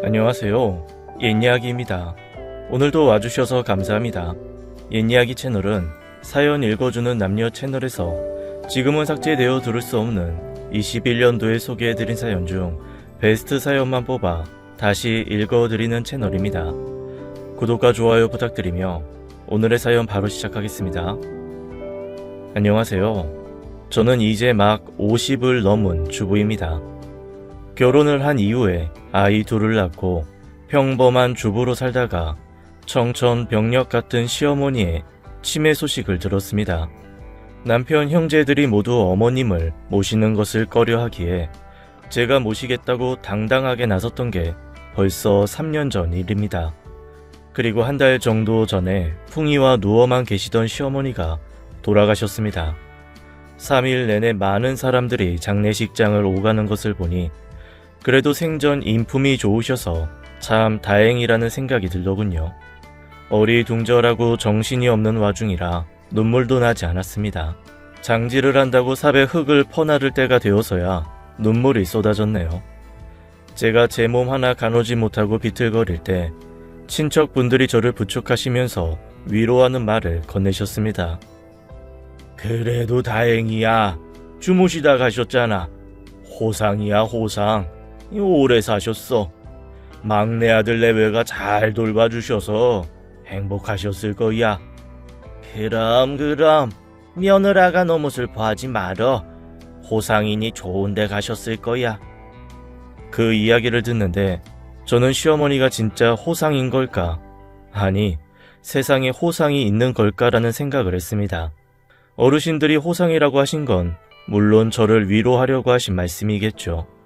안녕하세요. 옛이야기입니다. 오늘도 와주셔서 감사합니다. 옛이야기 채널은 사연 읽어주는 남녀 채널에서 지금은 삭제되어 들을 수 없는 21년도에 소개해드린 사연 중 베스트 사연만 뽑아 다시 읽어드리는 채널입니다. 구독과 좋아요 부탁드리며 오늘의 사연 바로 시작하겠습니다. 안녕하세요. 저는 이제 막 50을 넘은 주부입니다. 결혼을 한 이후에 아이 둘을 낳고 평범한 주부로 살다가 청천벽력 같은 시어머니의 치매 소식을 들었습니다. 남편 형제들이 모두 어머님을 모시는 것을 꺼려 하기에 제가 모시겠다고 당당하게 나섰던 게 벌써 3년 전 일입니다. 그리고 한 달 정도 전에 풍이와 누워만 계시던 시어머니가 돌아가셨습니다. 3일 내내 많은 사람들이 장례식장을 오가는 것을 보니 그래도 생전 인품이 좋으셔서 참 다행이라는 생각이 들더군요. 어리둥절하고 정신이 없는 와중이라 눈물도 나지 않았습니다. 장지를 한다고 삽에 흙을 퍼나를 때가 되어서야 눈물이 쏟아졌네요. 제가 제 몸 하나 가누지 못하고 비틀거릴 때 친척분들이 저를 부축하시면서 위로하는 말을 건네셨습니다. 그래도 다행이야. 주무시다 가셨잖아. 호상이야 호상. 오래 사셨어. 막내 아들 내외가 잘 돌봐주셔서 행복하셨을 거야. 그럼 그럼 며느라가 너무 슬퍼하지 말어. 호상이니 좋은 데 가셨을 거야. 그 이야기를 듣는데 저는 시어머니가 진짜 호상인 걸까? 아니, 세상에 호상이 있는 걸까라는 생각을 했습니다. 어르신들이 호상이라고 하신 건 물론 저를 위로하려고 하신 말씀이겠죠.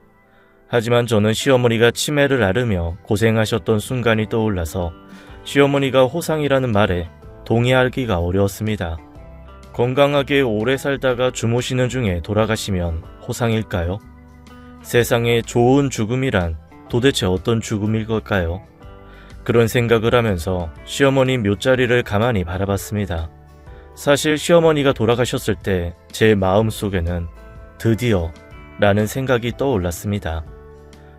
하지만 저는 시어머니가 치매를 앓으며 고생하셨던 순간이 떠올라서 시어머니가 호상이라는 말에 동의하기가 어려웠습니다. 건강하게 오래 살다가 주무시는 중에 돌아가시면 호상일까요? 세상에 좋은 죽음이란 도대체 어떤 죽음일 걸까요? 그런 생각을 하면서 시어머니 묘자리를 가만히 바라봤습니다. 사실 시어머니가 돌아가셨을 때 제 마음 속에는 드디어 라는 생각이 떠올랐습니다.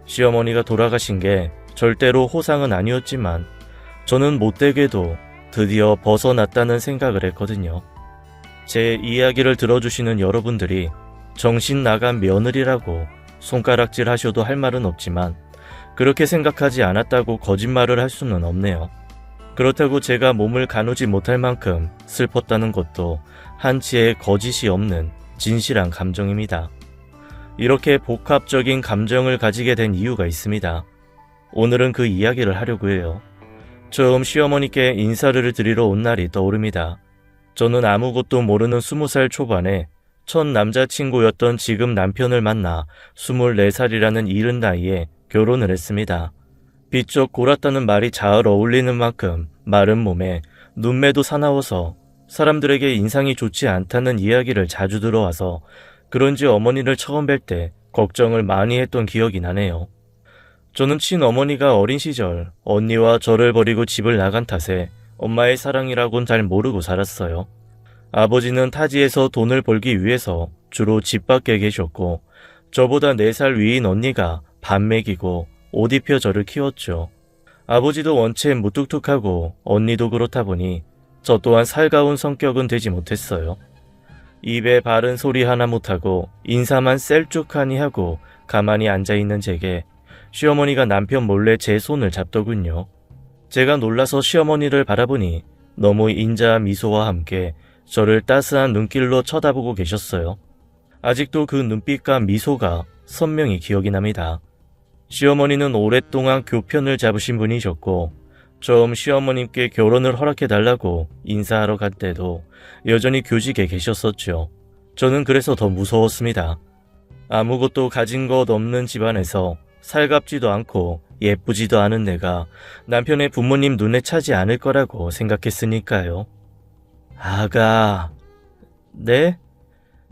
시어머니가 돌아가신 게 절대로 호상은 아니었지만 저는 못되게도 드디어 벗어났다는 생각을 했거든요. 제 이야기를 들어주시는 여러분들이 정신 나간 며느리라고 손가락질 하셔도 할 말은 없지만 그렇게 생각하지 않았다고 거짓말을 할 수는 없네요. 그렇다고 제가 몸을 가누지 못할 만큼 슬펐다는 것도 한치의 거짓이 없는 진실한 감정입니다. 이렇게 복합적인 감정을 가지게 된 이유가 있습니다. 오늘은 그 이야기를 하려고 해요. 처음 시어머니께 인사를 드리러 온 날이 떠오릅니다. 저는 아무것도 모르는 20살 초반에 첫 남자친구였던 지금 남편을 만나 24살이라는 이른 나이에 결혼을 했습니다. 비쩍 골았다는 말이 잘 어울리는 만큼 마른 몸에 눈매도 사나워서 사람들에게 인상이 좋지 않다는 이야기를 자주 들어와서 그런지 어머니를 처음 뵐 때 걱정을 많이 했던 기억이 나네요. 저는 친어머니가 어린 시절 언니와 저를 버리고 집을 나간 탓에 엄마의 사랑이라곤 잘 모르고 살았어요. 아버지는 타지에서 돈을 벌기 위해서 주로 집 밖에 계셨고 저보다 4살 위인 언니가 밥 먹이고 옷 입혀 저를 키웠죠. 아버지도 원체 무뚝뚝하고 언니도 그렇다 보니 저 또한 살가운 성격은 되지 못했어요. 입에 바른 소리 하나 못하고 인사만 셀쭉하니 하고 가만히 앉아있는 제게 시어머니가 남편 몰래 제 손을 잡더군요. 제가 놀라서 시어머니를 바라보니 너무 인자한 미소와 함께 저를 따스한 눈길로 쳐다보고 계셨어요. 아직도 그 눈빛과 미소가 선명히 기억이 납니다. 시어머니는 오랫동안 교편을 잡으신 분이셨고 처음 시어머님께 결혼을 허락해 달라고 인사하러 갈 때도 여전히 교직에 계셨었죠. 저는 그래서 더 무서웠습니다. 아무것도 가진 것 없는 집안에서 살갑지도 않고 예쁘지도 않은 내가 남편의 부모님 눈에 차지 않을 거라고 생각했으니까요. 아가, 네?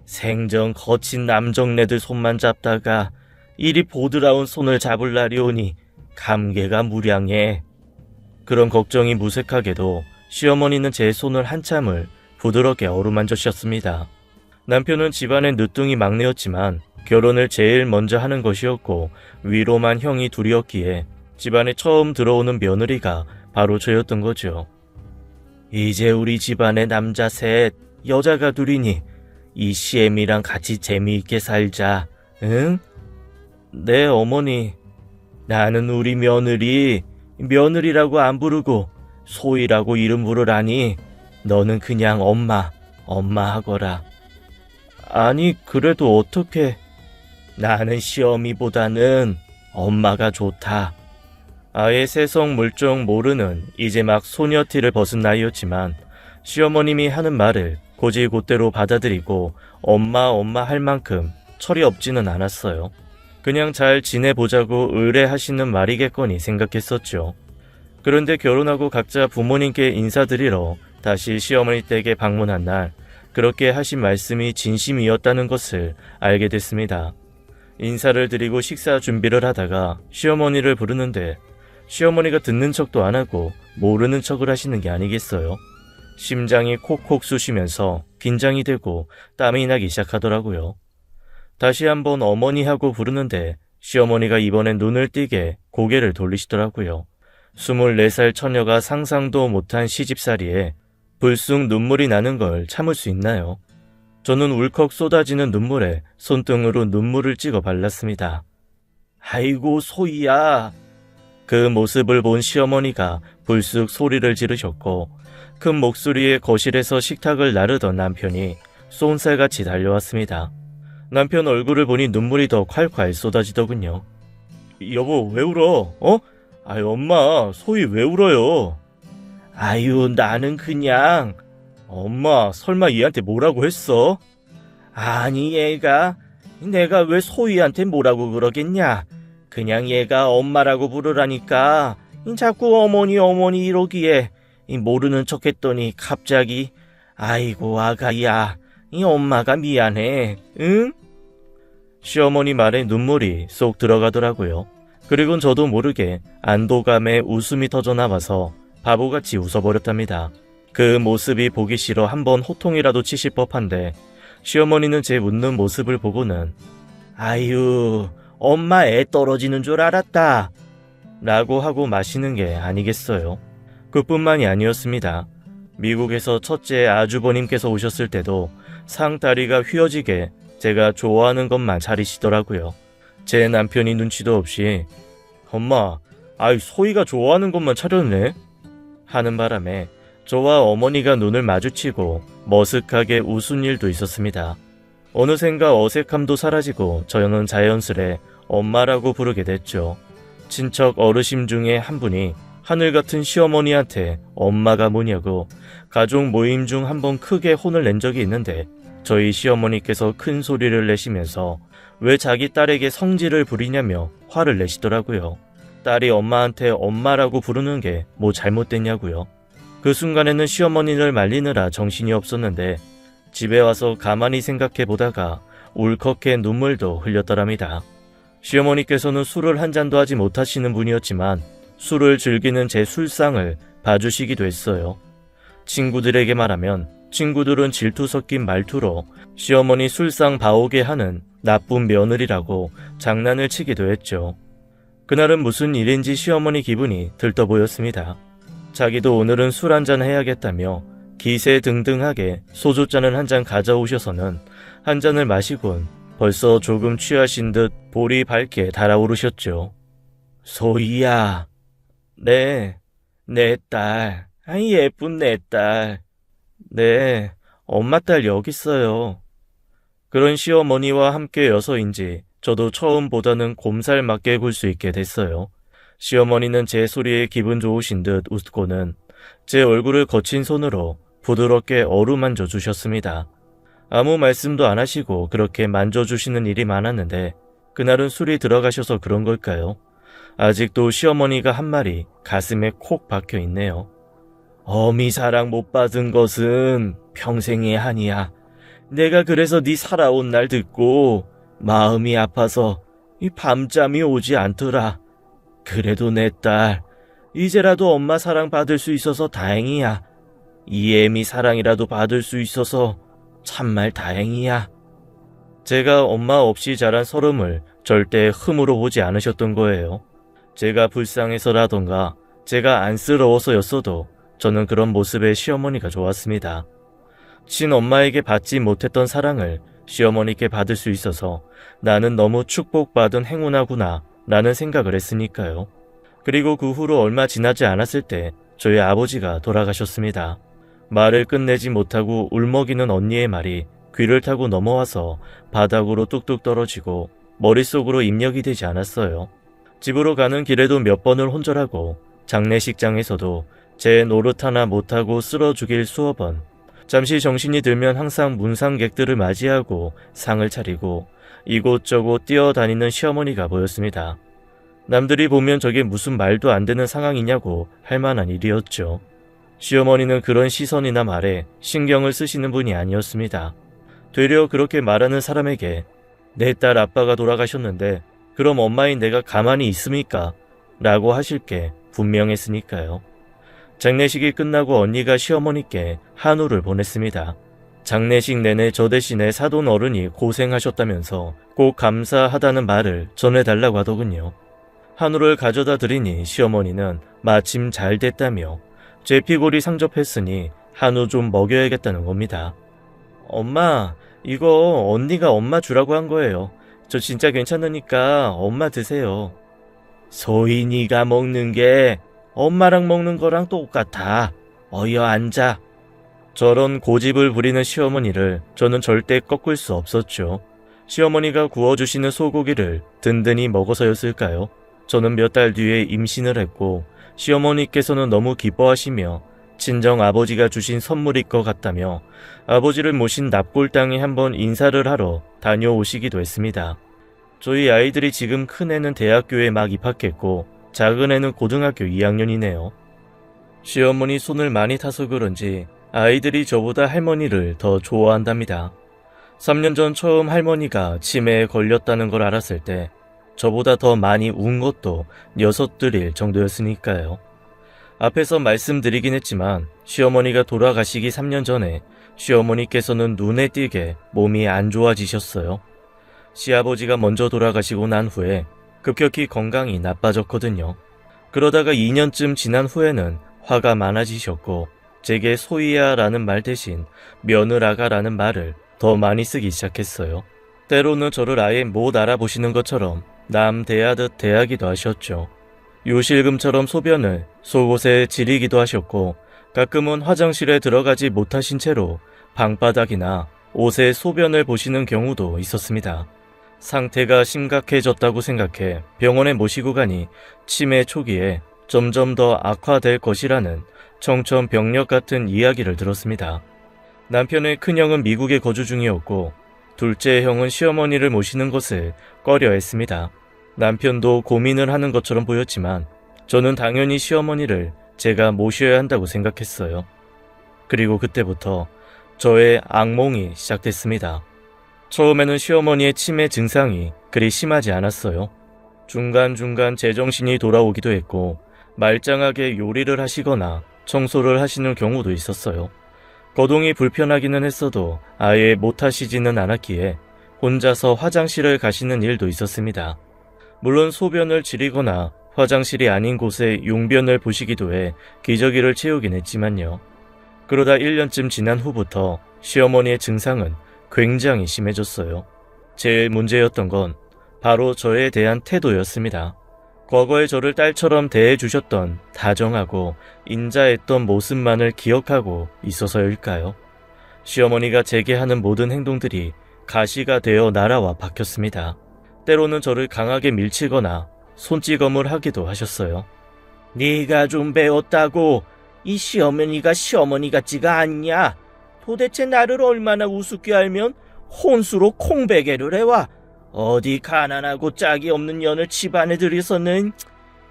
생전 거친 남정네들 손만 잡다가 이리 보드라운 손을 잡을 날이 오니 감개가 무량해. 그런 걱정이 무색하게도 시어머니는 제 손을 한참을 부드럽게 어루만져셨습니다. 남편은 집안의 늦둥이 막내였지만 결혼을 제일 먼저 하는 것이었고 위로만 형이 둘이었기에 집안에 처음 들어오는 며느리가 바로 저였던 거죠. 이제 우리 집안에 남자 셋, 여자가 둘이니 이 시엠이랑 같이 재미있게 살자. 응? 네, 어머니. 나는 우리 며느리, 며느리라고 안 부르고 소희라고 이름 부르라니 너는 그냥 엄마, 엄마 하거라. 아니, 그래도 어떻게. 나는 시어미보다는 엄마가 좋다. 아예 세성 물정 모르는 이제 막 소녀티를 벗은 나이였지만 시어머님이 하는 말을 고지곧대로 받아들이고 엄마 엄마 할 만큼 철이 없지는 않았어요. 그냥 잘 지내보자고 의뢰하시는 말이겠거니 생각했었죠. 그런데 결혼하고 각자 부모님께 인사드리러 다시 시어머니 댁에 방문한 날 그렇게 하신 말씀이 진심이었다는 것을 알게 됐습니다. 인사를 드리고 식사 준비를 하다가 시어머니를 부르는데 시어머니가 듣는 척도 안 하고 모르는 척을 하시는 게 아니겠어요. 심장이 콕콕 쑤시면서 긴장이 되고 땀이 나기 시작하더라고요. 다시 한번 어머니 하고 부르는데 시어머니가 이번엔 눈을 띄게 고개를 돌리시더라고요. 24살 처녀가 상상도 못한 시집살이에 불쑥 눈물이 나는 걸 참을 수 있나요? 저는 울컥 쏟아지는 눈물에 손등으로 눈물을 찍어 발랐습니다. 아이고, 소희야. 그 모습을 본 시어머니가 불쑥 소리를 지르셨고, 큰 목소리에 거실에서 식탁을 나르던 남편이 쏜살같이 달려왔습니다. 남편 얼굴을 보니 눈물이 더 콸콸 쏟아지더군요. 여보, 왜 울어? 어? 아유, 엄마, 소희 왜 울어요? 아유, 나는 그냥, 엄마, 설마 얘한테 뭐라고 했어? 아니, 얘가, 내가 왜 소희한테 뭐라고 그러겠냐? 그냥 얘가 엄마라고 부르라니까, 자꾸 어머니, 어머니 이러기에, 모르는 척 했더니 갑자기, 아이고, 아가야, 이 엄마가 미안해, 응? 시어머니 말에 눈물이 쏙 들어가더라고요. 그리곤 저도 모르게 안도감에 웃음이 터져 나와서 바보같이 웃어버렸답니다. 그 모습이 보기 싫어 한번 호통이라도 치실 법한데 시어머니는 제 웃는 모습을 보고는 아유 엄마 애 떨어지는 줄 알았다 라고 하고 마시는 게 아니겠어요. 그뿐만이 아니었습니다. 미국에서 첫째 아주버님께서 오셨을 때도 상 다리가 휘어지게 제가 좋아하는 것만 차리시더라고요. 제 남편이 눈치도 없이 엄마, 아이 소희가 좋아하는 것만 차렸네 하는 바람에 저와 어머니가 눈을 마주치고 머쓱하게 웃은 일도 있었습니다. 어느샌가 어색함도 사라지고 저는 자연스레 엄마라고 부르게 됐죠. 친척 어르신 중에 한 분이 하늘 같은 시어머니한테 엄마가 뭐냐고 가족 모임 중 한 번 크게 혼을 낸 적이 있는데 저희 시어머니께서 큰 소리를 내시면서 왜 자기 딸에게 성질을 부리냐며 화를 내시더라고요. 딸이 엄마한테 엄마라고 부르는 게 뭐 잘못됐냐고요. 그 순간에는 시어머니를 말리느라 정신이 없었는데 집에 와서 가만히 생각해 보다가 울컥해 눈물도 흘렸더랍니다. 시어머니께서는 술을 한 잔도 하지 못하시는 분이었지만 술을 즐기는 제 술상을 봐주시기도 했어요. 친구들에게 말하면 친구들은 질투 섞인 말투로 시어머니 술상 봐오게 하는 나쁜 며느리라고 장난을 치기도 했죠. 그날은 무슨 일인지 시어머니 기분이 들떠 보였습니다. 자기도 오늘은 술 한잔 해야겠다며 기세 등등하게 소주잔을 한 잔 가져오셔서는 한 잔을 마시곤 벌써 조금 취하신 듯 볼이 밝게 달아오르셨죠. 소희야. 네, 내 딸. 아이 예쁜 내 딸. 네, 엄마 딸 여기 있어요. 그런 시어머니와 함께 여서인지 저도 처음보다는 곰살 맞게 굴 수 있게 됐어요. 시어머니는 제 소리에 기분 좋으신 듯 웃고는 제 얼굴을 거친 손으로 부드럽게 어루만져 주셨습니다. 아무 말씀도 안 하시고 그렇게 만져주시는 일이 많았는데 그날은 술이 들어가셔서 그런 걸까요? 아직도 시어머니가 한 말이 가슴에 콕 박혀 있네요. 어미 사랑 못 받은 것은 평생의 한이야. 내가 그래서 네 살아온 날 듣고 마음이 아파서 이 밤잠이 오지 않더라. 그래도 내 딸, 이제라도 엄마 사랑 받을 수 있어서 다행이야. 이 애미 사랑이라도 받을 수 있어서 참말 다행이야. 제가 엄마 없이 자란 서름을 절대 흠으로 보지 않으셨던 거예요. 제가 불쌍해서라던가 제가 안쓰러워서였어도 저는 그런 모습의 시어머니가 좋았습니다. 친엄마에게 받지 못했던 사랑을 시어머니께 받을 수 있어서 나는 너무 축복받은 행운하구나 라는 생각을 했으니까요. 그리고 그 후로 얼마 지나지 않았을 때 저희 아버지가 돌아가셨습니다. 말을 끝내지 못하고 울먹이는 언니의 말이 귀를 타고 넘어와서 바닥으로 뚝뚝 떨어지고 머릿속으로 입력이 되지 않았어요. 집으로 가는 길에도 몇 번을 혼절하고 장례식장에서도 제 노릇 하나 못하고 쓸어 죽일 번. 잠시 정신이 들면 항상 문상객들을 맞이하고 상을 차리고 이곳저곳 뛰어다니는 시어머니가 보였습니다. 남들이 보면 저게 무슨 말도 안 되는 상황이냐고 할 만한 일이었죠. 시어머니는 그런 시선이나 말에 신경을 쓰시는 분이 아니었습니다. 되려 그렇게 말하는 사람에게 내 딸 아빠가 돌아가셨는데 그럼 엄마인 내가 가만히 있습니까? 라고 하실 게 분명했으니까요. 장례식이 끝나고 언니가 시어머니께 한우를 보냈습니다. 장례식 내내 저 대신에 사돈 어른이 고생하셨다면서 꼭 감사하다는 말을 전해달라고 하더군요. 한우를 가져다 드리니 시어머니는 마침 잘 됐다며 제 피골이 상접했으니 한우 좀 먹여야겠다는 겁니다. 엄마, 이거 언니가 엄마 주라고 한 거예요. 저 진짜 괜찮으니까 엄마 드세요. 소인이가 먹는 게 엄마랑 먹는 거랑 똑같아. 어여 앉아. 저런 고집을 부리는 시어머니를 저는 절대 꺾을 수 없었죠. 시어머니가 구워주시는 소고기를 든든히 먹어서였을까요? 저는 몇 달 뒤에 임신을 했고 시어머니께서는 너무 기뻐하시며 친정 아버지가 주신 선물일 것 같다며 아버지를 모신 납골당에 한번 인사를 하러 다녀오시기도 했습니다. 저희 아이들이 지금 큰애는 대학교에 막 입학했고 작은 애는 고등학교 2학년이네요. 시어머니 손을 많이 타서 그런지 아이들이 저보다 할머니를 더 좋아한답니다. 3년 전 처음 할머니가 치매에 걸렸다는 걸 알았을 때 저보다 더 많이 운 것도 녀석들일 정도였으니까요. 앞에서 말씀드리긴 했지만 시어머니가 돌아가시기 3년 전에 시어머니께서는 눈에 띄게 몸이 안 좋아지셨어요. 시아버지가 먼저 돌아가시고 난 후에 급격히 건강이 나빠졌거든요. 그러다가 2년쯤 지난 후에는 화가 많아지셨고 제게 소희야라는 말 대신 며느라가라는 말을 더 많이 쓰기 시작했어요. 때로는 저를 아예 못 알아보시는 것처럼 남 대하듯 대하기도 하셨죠. 요실금처럼 소변을 속옷에 지리기도 하셨고 가끔은 화장실에 들어가지 못하신 채로 방바닥이나 옷에 소변을 보시는 경우도 있었습니다. 상태가 심각해졌다고 생각해 병원에 모시고 가니 치매 초기에 점점 더 악화될 것이라는 청천벽력 같은 이야기를 들었습니다. 남편의 큰형은 미국에 거주 중이었고 둘째 형은 시어머니를 모시는 것을 꺼려 했습니다. 남편도 고민을 하는 것처럼 보였지만 저는 당연히 시어머니를 제가 모셔야 한다고 생각했어요. 그리고 그때부터 저의 악몽이 시작됐습니다. 처음에는 시어머니의 치매 증상이 그리 심하지 않았어요. 중간중간 제정신이 돌아오기도 했고 말짱하게 요리를 하시거나 청소를 하시는 경우도 있었어요. 거동이 불편하기는 했어도 아예 못하시지는 않았기에 혼자서 화장실을 가시는 일도 있었습니다. 물론 소변을 지리거나 화장실이 아닌 곳에 용변을 보시기도 해 기저귀를 채우긴 했지만요. 그러다 1년쯤 지난 후부터 시어머니의 증상은 굉장히 심해졌어요. 제일 문제였던 건 바로 저에 대한 태도였습니다. 과거에 저를 딸처럼 대해주셨던 다정하고 인자했던 모습만을 기억하고 있어서일까요? 시어머니가 제게 하는 모든 행동들이 가시가 되어 날아와 박혔습니다. 때로는 저를 강하게 밀치거나 손찌검을 하기도 하셨어요. 네가 좀 배웠다고 이 시어머니가 시어머니 같지가 않냐? 도대체 나를 얼마나 우습게 알면 혼수로 콩베개를 해와. 어디 가난하고 짝이 없는 년을 집안에 들이서는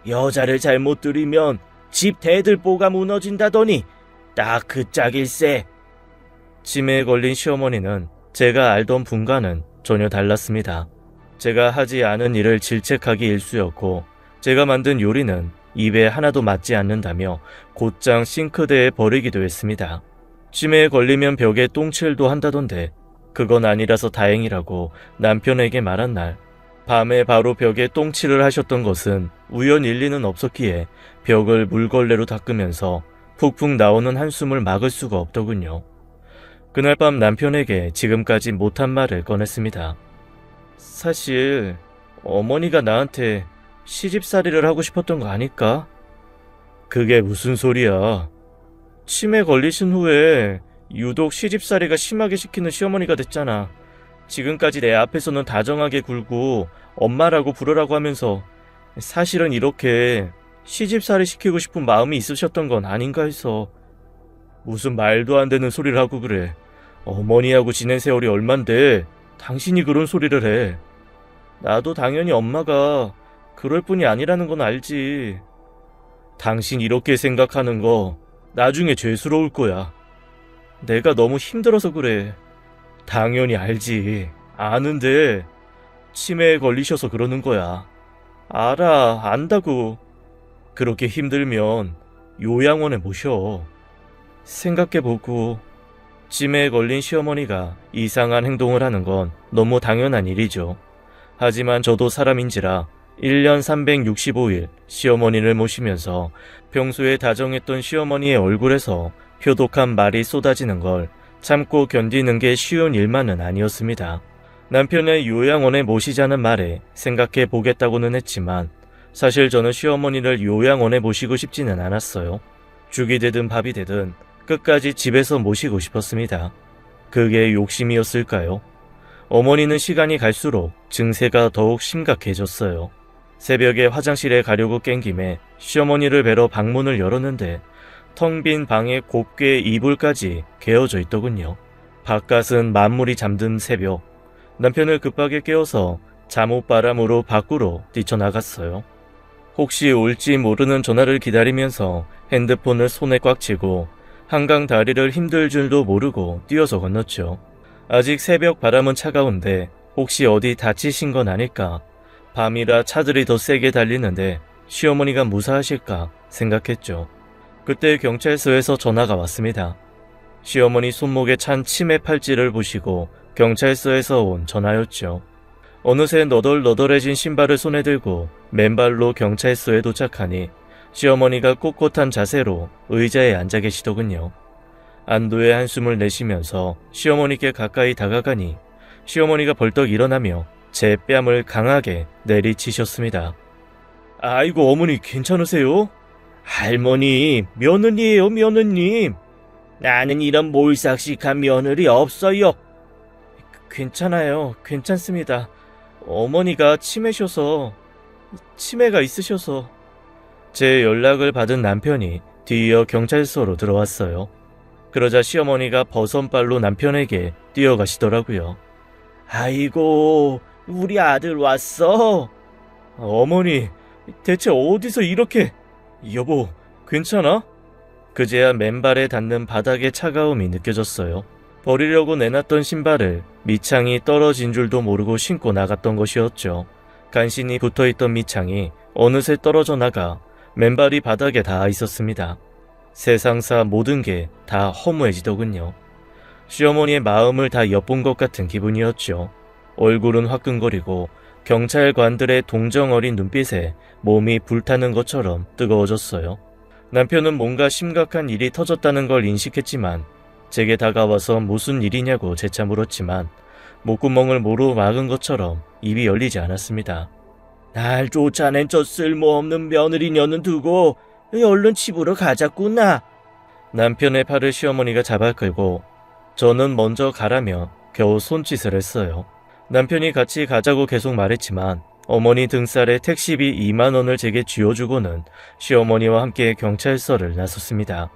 여자를 잘못 들이면 집 대들보가 무너진다더니 딱 그 짝일세. 치매에 걸린 시어머니는 제가 알던 분과는 전혀 달랐습니다. 제가 하지 않은 일을 질책하기 일쑤였고 제가 만든 요리는 입에 하나도 맞지 않는다며 곧장 싱크대에 버리기도 했습니다. 치매에 걸리면 벽에 똥칠도 한다던데 그건 아니라서 다행이라고 남편에게 말한 날 밤에 바로 벽에 똥칠을 하셨던 것은 우연 일 리는 없었기에 벽을 물걸레로 닦으면서 푹푹 나오는 한숨을 막을 수가 없더군요. 그날 밤 남편에게 지금까지 못한 말을 꺼냈습니다. 사실 어머니가 나한테 시집살이를 하고 싶었던 거 아닐까? 그게 무슨 소리야? 치매 걸리신 후에 유독 시집살이가 심하게 시키는 시어머니가 됐잖아. 지금까지 내 앞에서는 다정하게 굴고 엄마라고 부르라고 하면서 사실은 이렇게 시집살이 시키고 싶은 마음이 있으셨던 건 아닌가 해서 무슨 말도 안 되는 소리를 하고 그래. 어머니하고 지낸 세월이 얼만데 당신이 그런 소리를 해. 나도 당연히 엄마가 그럴 뿐이 아니라는 건 알지. 당신 이렇게 생각하는 거 나중에 죄스러울 거야. 내가 너무 힘들어서 그래. 당연히 알지. 아는데 치매에 걸리셔서 그러는 거야. 알아, 안다고. 그렇게 힘들면 요양원에 모셔. 생각해보고 치매에 걸린 시어머니가 이상한 행동을 하는 건 너무 당연한 일이죠. 하지만 저도 사람인지라 1년 365일 시어머니를 모시면서 평소에 다정했던 시어머니의 얼굴에서 효독한 말이 쏟아지는 걸 참고 견디는 게 쉬운 일만은 아니었습니다. 남편의 요양원에 모시자는 말에 생각해 보겠다고는 했지만 사실 저는 시어머니를 요양원에 모시고 싶지는 않았어요. 죽이 되든 밥이 되든 끝까지 집에서 모시고 싶었습니다. 그게 욕심이었을까요? 어머니는 시간이 갈수록 증세가 더욱 심각해졌어요. 새벽에 화장실에 가려고 깬 김에 시어머니를 뵈러 방문을 열었는데 텅 빈 방에 곱게 이불까지 개어져 있더군요. 바깥은 만물이 잠든 새벽. 남편을 급하게 깨워서 잠옷바람으로 밖으로 뛰쳐나갔어요. 혹시 올지 모르는 전화를 기다리면서 핸드폰을 손에 꽉 쥐고 한강 다리를 힘들 줄도 모르고 뛰어서 건넜죠. 아직 새벽 바람은 차가운데 혹시 어디 다치신 건 아닐까? 밤이라 차들이 더 세게 달리는데 시어머니가 무사하실까 생각했죠. 그때 경찰서에서 전화가 왔습니다. 시어머니 손목에 찬 치매 팔찌를 보시고 경찰서에서 온 전화였죠. 어느새 너덜너덜해진 신발을 손에 들고 맨발로 경찰서에 도착하니 시어머니가 꼿꼿한 자세로 의자에 앉아 계시더군요. 안도의 한숨을 내쉬면서 시어머니께 가까이 다가가니 시어머니가 벌떡 일어나며 제 뺨을 강하게 내리치셨습니다. 아이고 어머니 괜찮으세요? 할머니 며느리예요 며느님. 나는 이런 몰삭식한 며느리 없어요. 괜찮아요 괜찮습니다. 어머니가 치매셔서 치매가 있으셔서 제 연락을 받은 남편이 뒤이어 경찰서로 들어왔어요. 그러자 시어머니가 버선발로 남편에게 뛰어가시더라고요. 아이고, 우리 아들 왔어. 어머니, 대체 어디서 이렇게... 여보, 괜찮아? 그제야 맨발에 닿는 바닥의 차가움이 느껴졌어요. 버리려고 내놨던 신발을 밑창이 떨어진 줄도 모르고 신고 나갔던 것이었죠. 간신히 붙어있던 밑창이 어느새 떨어져 나가 맨발이 바닥에 닿아 있었습니다. 세상사 모든 게 다 허무해지더군요. 시어머니의 마음을 다 엿본 것 같은 기분이었죠. 얼굴은 화끈거리고 경찰관들의 동정 어린 눈빛에 몸이 불타는 것처럼 뜨거워졌어요. 남편은 뭔가 심각한 일이 터졌다는 걸 인식했지만 제게 다가와서 무슨 일이냐고 재차 물었지만 목구멍을 모로 막은 것처럼 입이 열리지 않았습니다. 날 쫓아낸 저 쓸모없는 며느리녀는 두고 얼른 집으로 가자꾸나. 남편의 팔을 시어머니가 잡아 끌고 저는 먼저 가라며 겨우 손짓을 했어요. 남편이 같이 가자고 계속 말했지만 어머니 등살에 택시비 2만 원을 제게 쥐어주고는 시어머니와 함께 경찰서를 나섰습니다.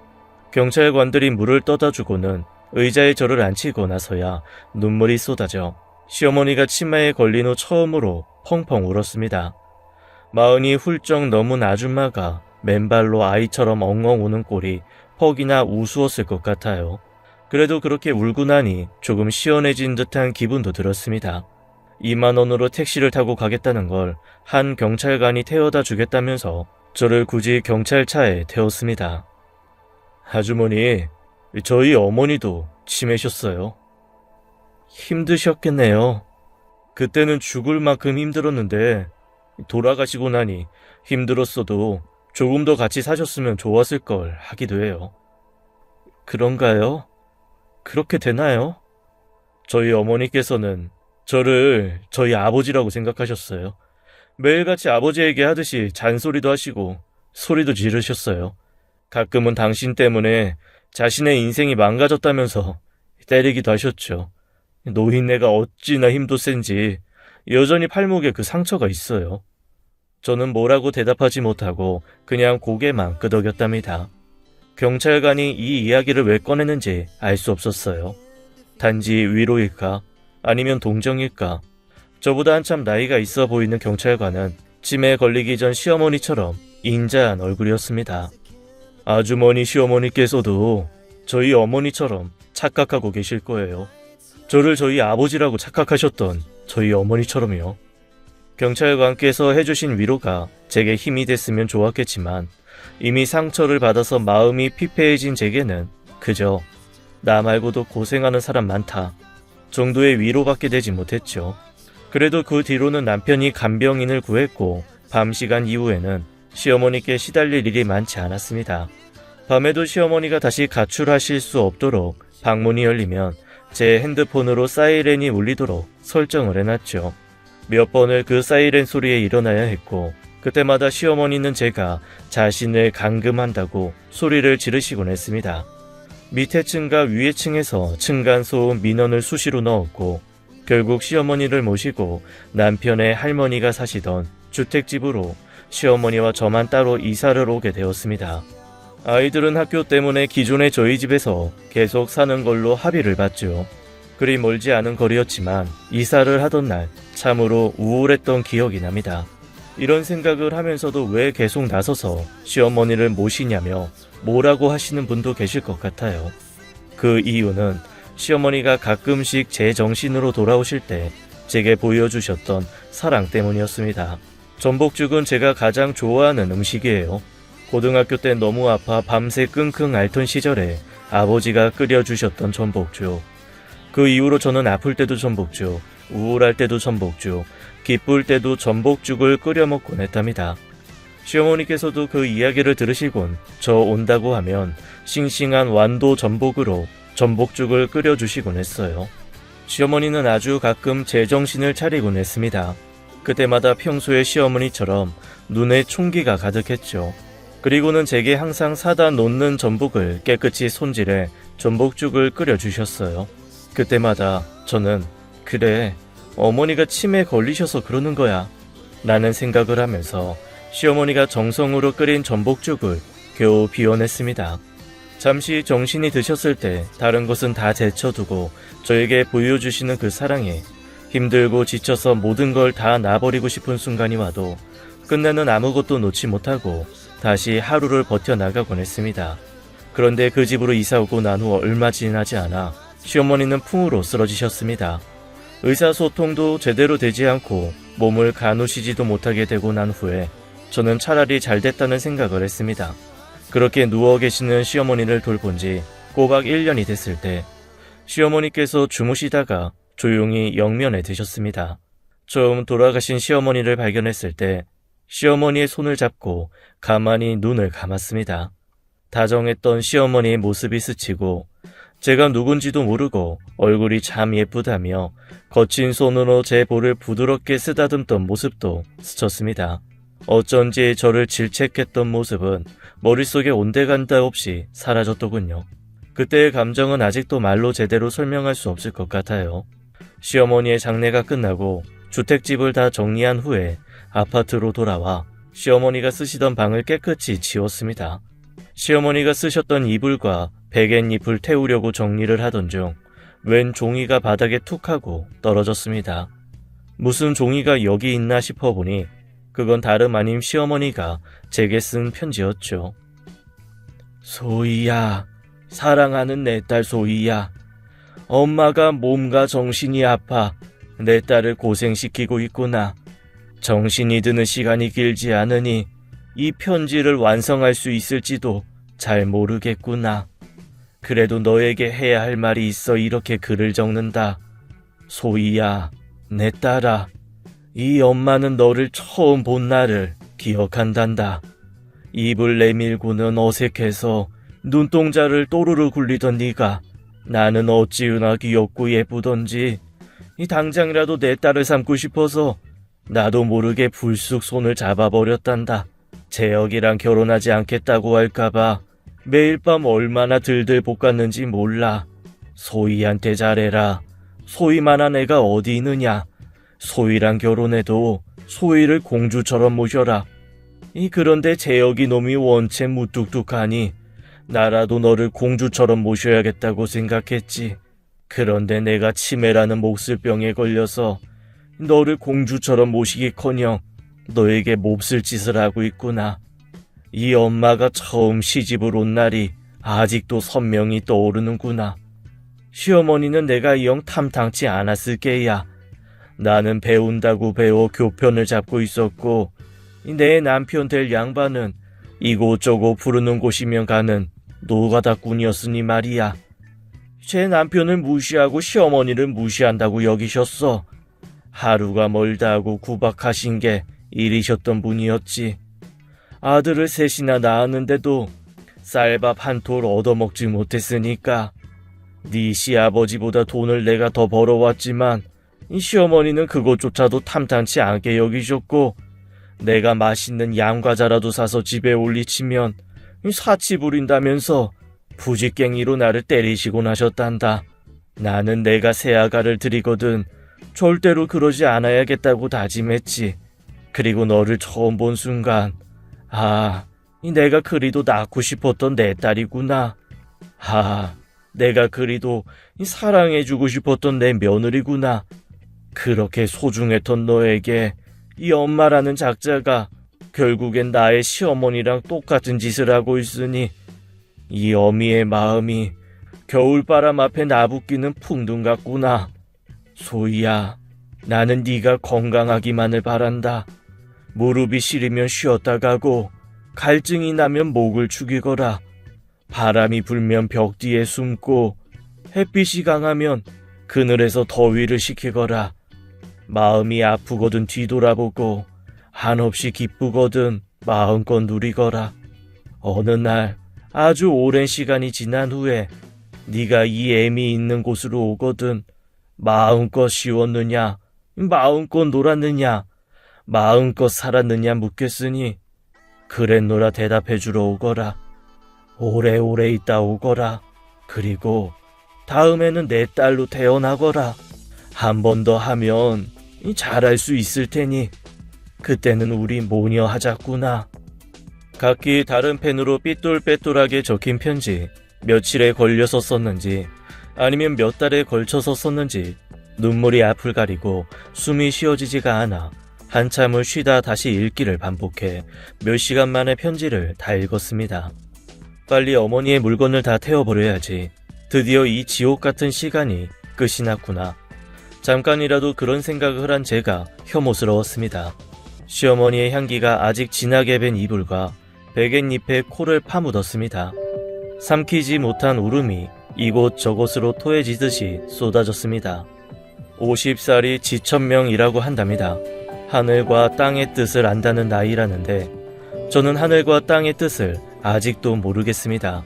경찰관들이 물을 떠다 주고는 의자에 저를 앉히고 나서야 눈물이 쏟아져 시어머니가 치매에 걸린 후 처음으로 펑펑 울었습니다. 마흔이 훌쩍 넘은 아줌마가 맨발로 아이처럼 엉엉 우는 꼴이 퍽이나 우스웠을 것 같아요. 그래도 그렇게 울고 나니 조금 시원해진 듯한 기분도 들었습니다. 2만 원으로 택시를 타고 가겠다는 걸 한 경찰관이 태워다 주겠다면서 저를 굳이 경찰차에 태웠습니다. 아주머니, 저희 어머니도 치매셨어요. 힘드셨겠네요. 그때는 죽을 만큼 힘들었는데 돌아가시고 나니 힘들었어도 조금 더 같이 사셨으면 좋았을 걸 하기도 해요. 그런가요? 그렇게 되나요? 저희 어머니께서는 저를 저희 아버지라고 생각하셨어요. 매일같이 아버지에게 하듯이 잔소리도 하시고 소리도 지르셨어요. 가끔은 당신 때문에 자신의 인생이 망가졌다면서 때리기도 하셨죠. 노인네가 어찌나 힘도 센지 여전히 팔목에 그 상처가 있어요. 저는 뭐라고 대답하지 못하고 그냥 고개만 끄덕였답니다. 경찰관이 이 이야기를 왜 꺼내는지 알 수 없었어요. 단지 위로일까? 아니면 동정일까? 저보다 한참 나이가 있어 보이는 경찰관은 치매에 걸리기 전 시어머니처럼 인자한 얼굴이었습니다. 아주머니 시어머니께서도 저희 어머니처럼 착각하고 계실 거예요. 저를 저희 아버지라고 착각하셨던 저희 어머니처럼요. 경찰관께서 해주신 위로가 제게 힘이 됐으면 좋았겠지만 이미 상처를 받아서 마음이 피폐해진 제게는 그저 나 말고도 고생하는 사람 많다 정도의 위로밖에 되지 못했죠. 그래도 그 뒤로는 남편이 간병인을 구했고 밤 시간 이후에는 시어머니께 시달릴 일이 많지 않았습니다. 밤에도 시어머니가 다시 가출하실 수 없도록 방문이 열리면 제 핸드폰으로 사이렌이 울리도록 설정을 해놨죠. 몇 번을 그 사이렌 소리에 일어나야 했고 그때마다 시어머니는 제가 자신을 감금한다고 소리를 지르시곤 했습니다. 밑에 층과 위에 층에서 층간소음 민원을 수시로 넣었고 결국 시어머니를 모시고 남편의 할머니가 사시던 주택집으로 시어머니와 저만 따로 이사를 오게 되었습니다. 아이들은 학교 때문에 기존의 저희 집에서 계속 사는 걸로 합의를 봤죠. 그리 멀지 않은 거리였지만 이사를 하던 날 참으로 우울했던 기억이 납니다. 이런 생각을 하면서도 왜 계속 나서서 시어머니를 모시냐며 뭐라고 하시는 분도 계실 것 같아요. 그 이유는 시어머니가 가끔씩 제 정신으로 돌아오실 때 제게 보여주셨던 사랑 때문이었습니다. 전복죽은 제가 가장 좋아하는 음식이에요. 고등학교 때 너무 아파 밤새 끙끙 앓던 시절에 아버지가 끓여주셨던 전복죽. 그 이후로 저는 아플 때도 전복죽, 우울할 때도 전복죽, 기쁠 때도 전복죽을 끓여 먹곤 했답니다. 시어머니께서도 그 이야기를 들으시곤 저 온다고 하면 싱싱한 완도 전복으로 전복죽을 끓여주시곤 했어요. 시어머니는 아주 가끔 제정신을 차리곤 했습니다. 그때마다 평소의 시어머니처럼 눈에 총기가 가득했죠. 그리고는 제게 항상 사다 놓는 전복을 깨끗이 손질해 전복죽을 끓여주셨어요. 그때마다 저는 그래 어머니가 치매에 걸리셔서 그러는 거야 라는 생각을 하면서 시어머니가 정성으로 끓인 전복죽을 겨우 비워냈습니다. 잠시 정신이 드셨을 때 다른 것은 다 제쳐두고 저에게 보여주시는 그 사랑에 힘들고 지쳐서 모든 걸 다 놔버리고 싶은 순간이 와도 끝내는 아무것도 놓지 못하고 다시 하루를 버텨나가곤 했습니다. 그런데 그 집으로 이사 오고 난 후 얼마 지나지 않아 시어머니는 풍으로 쓰러지셨습니다. 의사소통도 제대로 되지 않고 몸을 가누시지도 못하게 되고 난 후에 저는 차라리 잘 됐다는 생각을 했습니다. 그렇게 누워 계시는 시어머니를 돌본 지 꼬박 1년이 됐을 때 시어머니께서 주무시다가 조용히 영면에 드셨습니다. 처음 돌아가신 시어머니를 발견했을 때 시어머니의 손을 잡고 가만히 눈을 감았습니다. 다정했던 시어머니의 모습이 스치고 제가 누군지도 모르고 얼굴이 참 예쁘다며 거친 손으로 제 볼을 부드럽게 쓰다듬던 모습도 스쳤습니다. 어쩐지 저를 질책했던 모습은 머릿속에 온데간다 없이 사라졌더군요. 그때의 감정은 아직도 말로 제대로 설명할 수 없을 것 같아요. 시어머니의 장례가 끝나고 주택집을 다 정리한 후에 아파트로 돌아와 시어머니가 쓰시던 방을 깨끗이 치웠습니다. 시어머니가 쓰셨던 이불과 베갯잎을 태우려고 정리를 하던 중 웬 종이가 바닥에 툭 하고 떨어졌습니다. 무슨 종이가 여기 있나 싶어 보니 그건 다름 아님 시어머니가 제게 쓴 편지였죠. 소희야, 사랑하는 내 딸 소희야. 엄마가 몸과 정신이 아파 내 딸을 고생시키고 있구나. 정신이 드는 시간이 길지 않으니 이 편지를 완성할 수 있을지도 잘 모르겠구나. 그래도 너에게 해야 할 말이 있어 이렇게 글을 적는다. 소희야, 내 딸아, 이 엄마는 너를 처음 본 날을 기억한단다. 입을 내밀고는 어색해서 눈동자를 또르르 굴리던 네가 나는 어찌우나 귀엽고 예쁘던지 이 당장이라도 내 딸을 삼고 싶어서 나도 모르게 불쑥 손을 잡아버렸단다. 재혁이랑 결혼하지 않겠다고 할까봐 매일 밤 얼마나 들들 볶았는지 몰라. 소희한테 잘해라. 소희만한 애가 어디 있느냐. 소희랑 결혼해도 소희를 공주처럼 모셔라. 이 그런데 재혁이 놈이 원체 무뚝뚝하니 나라도 너를 공주처럼 모셔야겠다고 생각했지. 그런데 내가 치매라는 몹쓸병에 걸려서 너를 공주처럼 모시기커녕 너에게 몹쓸 짓을 하고 있구나. 이 엄마가 처음 시집을 온 날이 아직도 선명히 떠오르는구나. 시어머니는 내가 영 탐탁치 않았을 게야. 나는 배운다고 배워 교편을 잡고 있었고 내 남편 될 양반은 이곳저곳 부르는 곳이면 가는 노가다꾼이었으니 말이야. 제 남편을 무시하고 시어머니를 무시한다고 여기셨어. 하루가 멀다 하고 구박하신 게 일이셨던 분이었지. 아들을 셋이나 낳았는데도 쌀밥 한 톨 얻어먹지 못했으니까 네 시아버지보다 돈을 내가 더 벌어왔지만 이 시어머니는 그것조차도 탐탄치 않게 여기셨고 내가 맛있는 양과자라도 사서 집에 올리치면 이 사치 부린다면서 부지깽이로 나를 때리시곤 하셨단다. 나는 내가 새아가를 드리거든 절대로 그러지 않아야겠다고 다짐했지. 그리고 너를 처음 본 순간 아, 이 내가 그리도 낳고 싶었던 내 딸이구나. 아, 내가 그리도 이 사랑해주고 싶었던 내 며느리구나. 그렇게 소중했던 너에게 이 엄마라는 작자가 결국엔 나의 시어머니랑 똑같은 짓을 하고 있으니 이 어미의 마음이 겨울바람 앞에 나부끼는 풍등 같구나. 소희야, 나는 네가 건강하기만을 바란다. 무릎이 시리면 쉬었다 가고 갈증이 나면 목을 축이거라. 바람이 불면 벽 뒤에 숨고 햇빛이 강하면 그늘에서 더위를 식히거라. 마음이 아프거든 뒤돌아보고 한없이 기쁘거든 마음껏 누리거라. 어느 날 아주 오랜 시간이 지난 후에 네가 이 애미 있는 곳으로 오거든 마음껏 쉬웠느냐 마음껏 놀았느냐 마음껏 살았느냐 묻겠으니 그랬노라 대답해 주러 오거라. 오래오래 있다 오거라. 그리고 다음에는 내 딸로 태어나거라. 한 번 더 하면 잘할 수 있을 테니 그때는 우리 모녀 하자꾸나. 각기 다른 펜으로 삐뚤빼뚤하게 적힌 편지 며칠에 걸려서 썼는지 아니면 몇 달에 걸쳐서 썼는지 눈물이 앞을 가리고 숨이 쉬어지지가 않아 한참을 쉬다 다시 읽기를 반복해 몇 시간 만에 편지를 다 읽었습니다. 빨리 어머니의 물건을 다 태워버려야지. 드디어 이 지옥 같은 시간이 끝이 났구나. 잠깐이라도 그런 생각을 한 제가 혐오스러웠습니다. 시어머니의 향기가 아직 진하게 밴 이불과 베갯잎에 코를 파묻었습니다. 삼키지 못한 울음이 이곳저곳으로 토해지듯이 쏟아졌습니다. 50살이 지천명이라고 한답니다. 하늘과 땅의 뜻을 안다는 나이라는데 저는 하늘과 땅의 뜻을 아직도 모르겠습니다.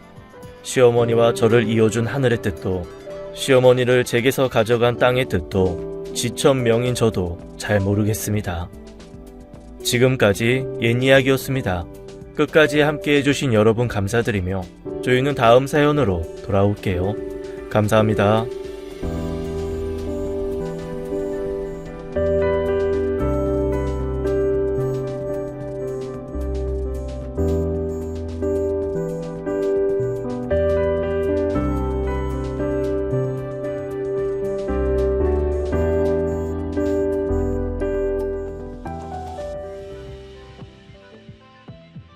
시어머니와 저를 이어준 하늘의 뜻도 시어머니를 제게서 가져간 땅의 뜻도 지천명인 저도 잘 모르겠습니다. 지금까지 옛 이야기였습니다. 끝까지 함께 해주신 여러분 감사드리며 저희는 다음 사연으로 돌아올게요. 감사합니다.